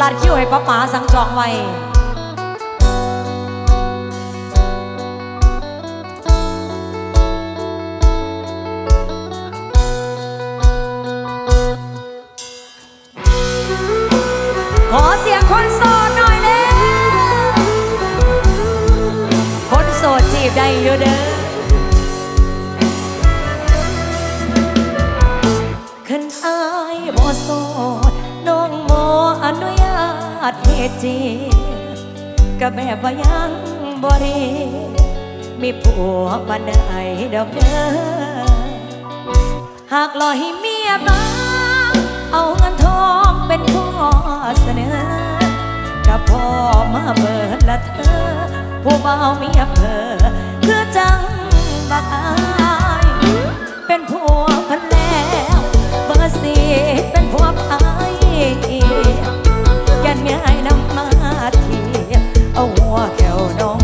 ลาดคิ้วให้ป้าป๋าสั่งจองไว้ขอเสียง จีก็แบบว่ายังบ่รีมีผัวบันไดดอกเด้อหากลอยเมียมาเอาเงินทองเป็นข้อเสนอกับพ่อมาเบิดละเธอ ผู้เบาเมียเพอคือจังบักอายเป็นผัวพันแล้วเบอร์สีเป็นผัวพาย นเมียให้นำมาเทียเอาหัวแขวน้อง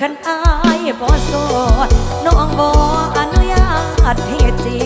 คันอายบ่โสดน้องบ่อนุญาตให้จี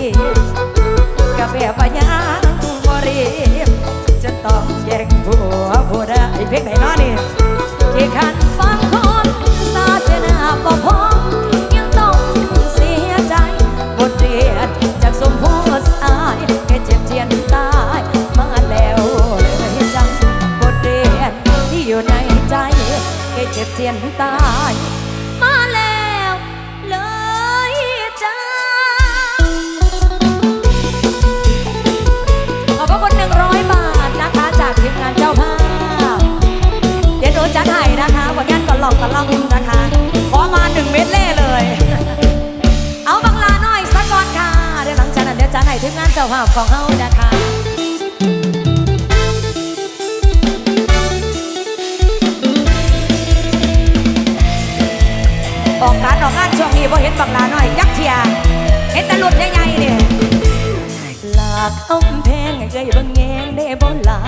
จ้าภาพของเฮานะคะออกการออกงานช่วงนี้พอเห็นบังลาหน่อยยักษ์เทียเห็นแต่หลุดใหญ่ๆเนี่ยลากคำแพงเคยบังแยงได้บ่ลา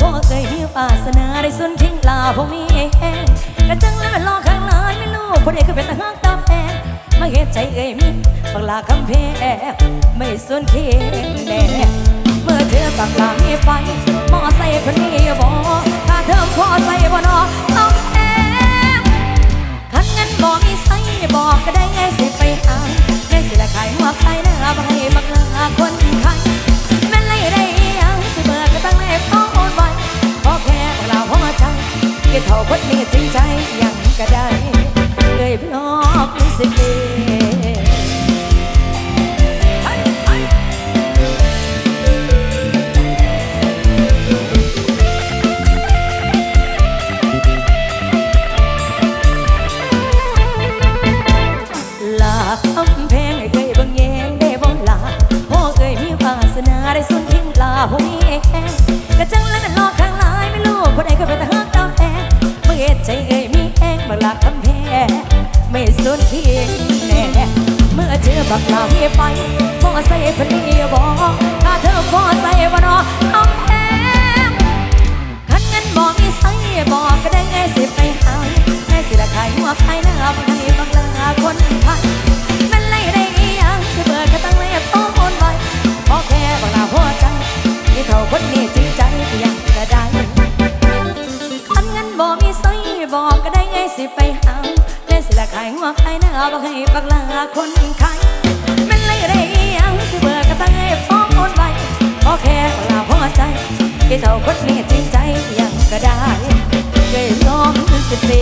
บ่เคยมีวาสนาได้สุนทิ้งลาผมมีแห้งกระจังแล้วมันรอข้างหลายไม่รู้คนใดคือเป็นตาฮักตาแพงาเห็นใจเอ้ยมีบักลาคำเพงไม่สนเคียงแน่เมื่อเธอบักลามีไฟมอใส่คนนี้บ่ถ้าเธอพอใส่บ่นอต้องแอบขันเงินบ่มีใส่บอกก็ได้ไงสิไปหางได้สิละขายหัวใครนะบ่ให้บักลาคนไข้แม่ไล่ได้ยังสิเบิกก็ตั้งในฟ้องอนไว้พอแค่ปากลาพอใจกินเท่าคนนี้จริงใจยังก็ได้ พลอกรู้สึกเองผู้มีแห้งกระจังแล้วนันรอข้างลายไม่รู้คนใดก็ไป็ตาเฮือกตาแพนเมื่อเหตุใจเอ โนขี้แน่เมื่อเจอบักลาเมียไปพอใส่พลีบอกถ้าเธอพอใส่วันอทำแท้คันเงินบอกมีใส่บอกก็ได้ไงสิไปหายแม่สิละขายหัวขายหน้าไปบักลาคนพันมันไล่ได้ยังสิเบิกก็ตั้งเลยต้องโนไว้พอแค่บักลาหัวใจที่เท่าคนนี้จริง มาไปหน้าบอกให้บักลาคนไข้ไม่เลยเรียงสิเบื่อกระตั้งให้ฟ้องอนไว้พอแค่ลาพอใจกี่เท่าคนนี้จริงใจยังก็ได้เคยยอมสิเต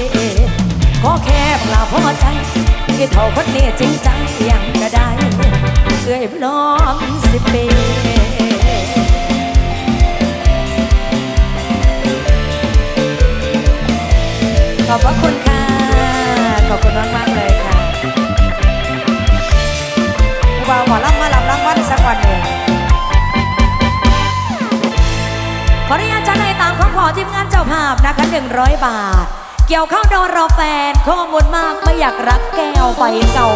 ขอแค่ลาพอใจกี่เท่าคนนี้จริงใจยังก็ได้เคยพอมสิเตขอบพระคุณค่ะ ขอบคุณมากมากเลยค่ะผู้บ่าวหมอลำมาลำรางวัลสักวันหนึ่งขออนุญาตจัดเลยตามของขอทีมงานเจ้าภาพนะคะหนึ่งร้อยบาท เกี่ยวข้าวดอรอแฟนข้อมูลมากไม่อยากรักแก้วไปเก่า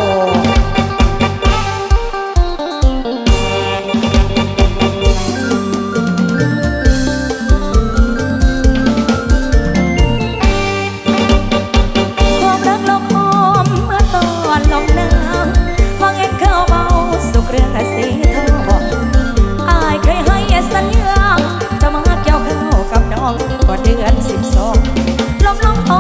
ก็เดือนสิบสองลมลอง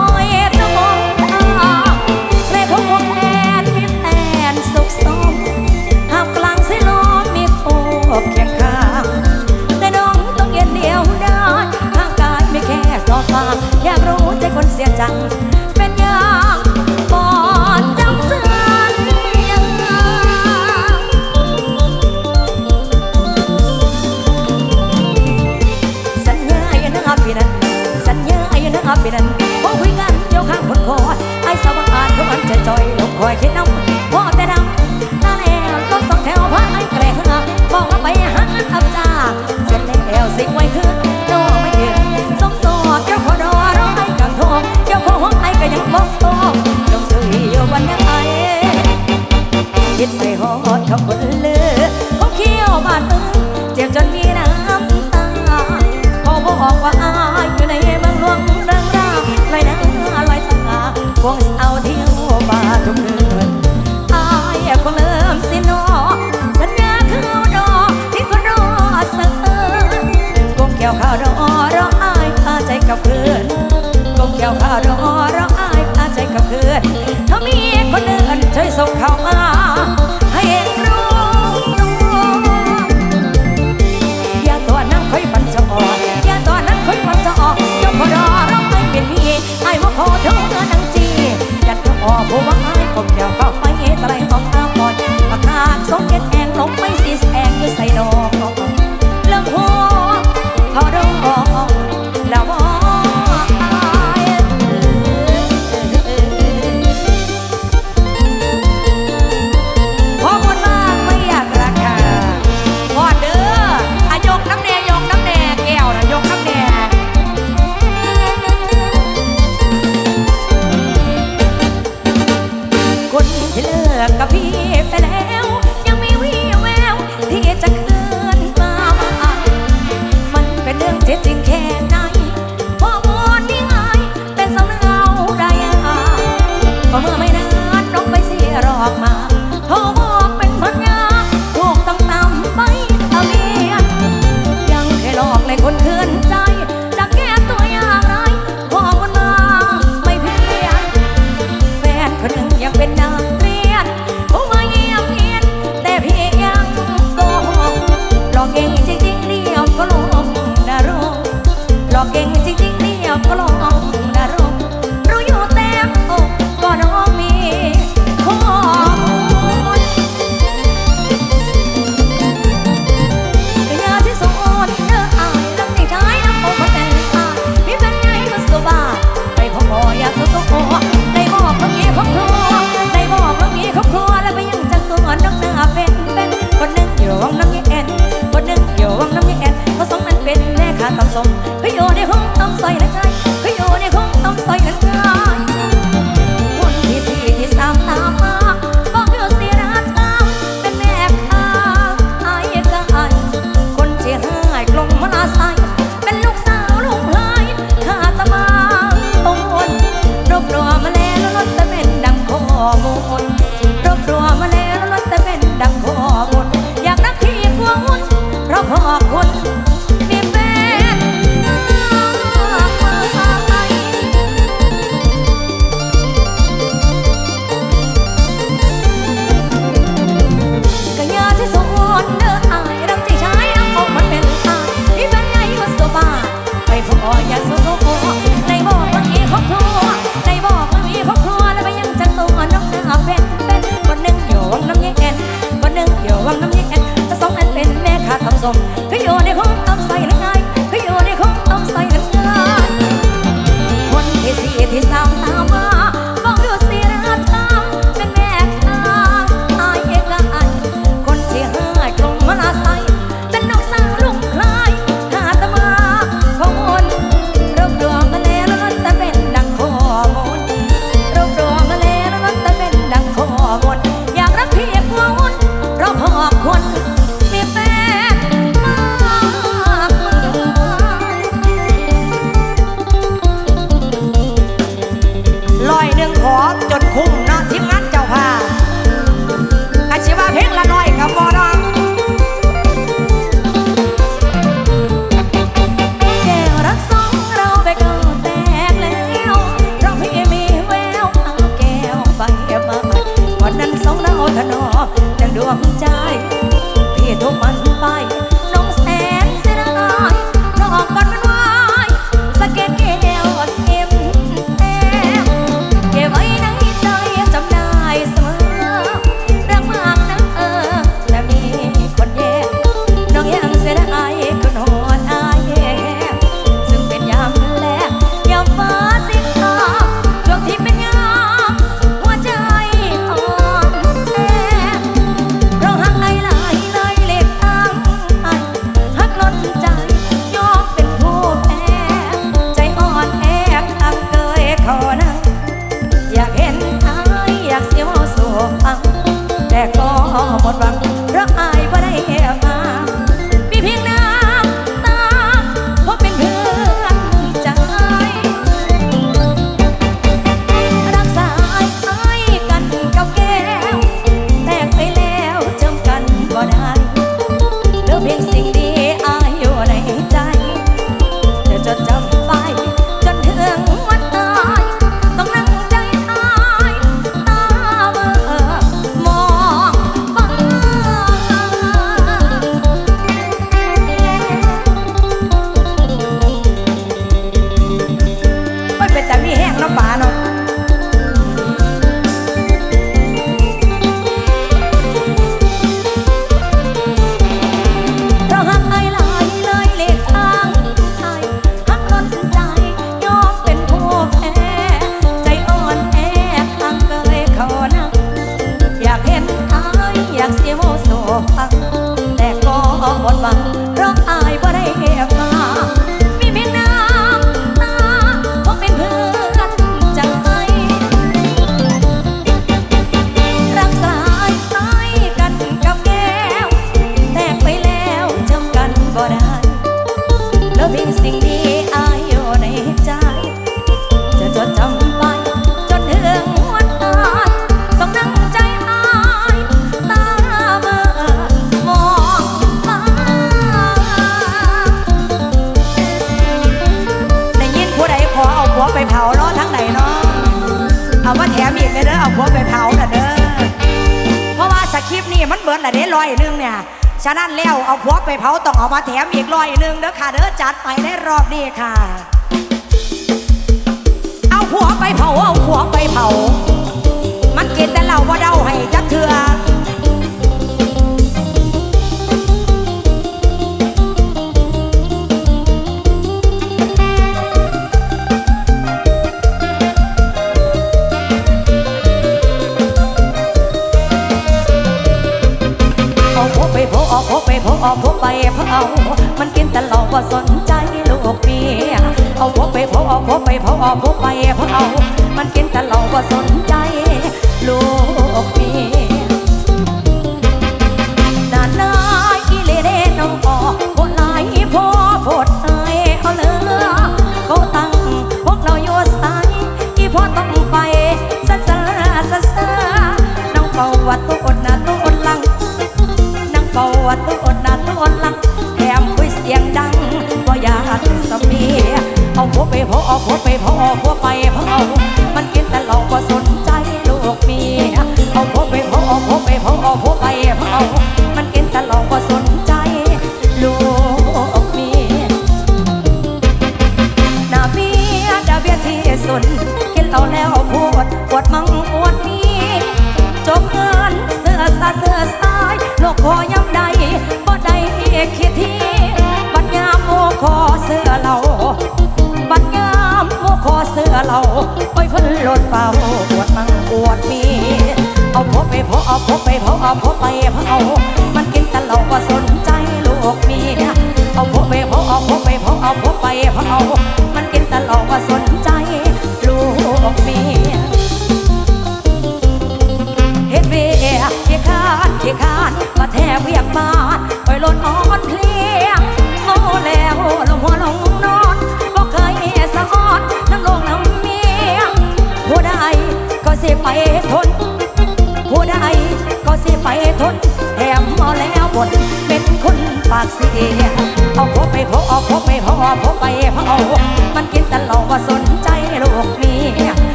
so cold. กกับพี่ไปแล้ว ยังไม่วีแววที่จะคืนมา มันเป็นเรื่องเจ็บจริงแค่ เก่งจริงๆเดียวก็ลองนรกรู้อยู่เต็มอกก็น้องมีของกรยาสงโอนเด้ออายลในท้น้ำโอมาแต่งตามีแฟนไงมันสบาไปขอขอยาสุดตัวขอบอกเงงี้ครอบครัวได้บอกเงงี้ครอบครัวแล้วไปยังจังตัวน้องหน้าเป็นเป็นคนหนึ่งอยู่วังน้ำยี่แอนคนหนึ่งอยู่วังน้ำยี่เอ็นผสมมันเป็นแม่ขาตำสม ได้ห้องต้องซอยเลยไง ละเด้ร้อยหนึ่งเนี่ยฉะนั้นแล้วเอาพวกไปเผาต้องเอามาแถมอีกร้อยหนึ่งเด้อค่ะเด้อจัดไปได้รอบนี้ค่ะ เอาพวกไปเผาเอาพวกไปเผา มันเกินแต่เราว่าเดาให้จักเถื่อ ออกพบไปพบออกพบไปเผามันกินตลอดว่าสนใจลูกเมียเอาพบไปพบออกพบไปพบออกพบไปเอามันกินตลอดว่าสนใจลูกเมีย พบไปพบออกพบไป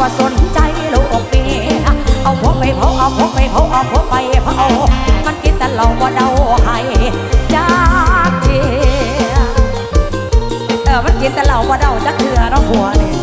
ก็สนใจลูกเมีเอาพกไปเผาเอาพกไปเผาเอาพกไปเผามันกินแต่เราบ่เดาให้จากเทียเออมันกินแต่เราบ่เดาจากเถื่อน้องหัวเนี่ย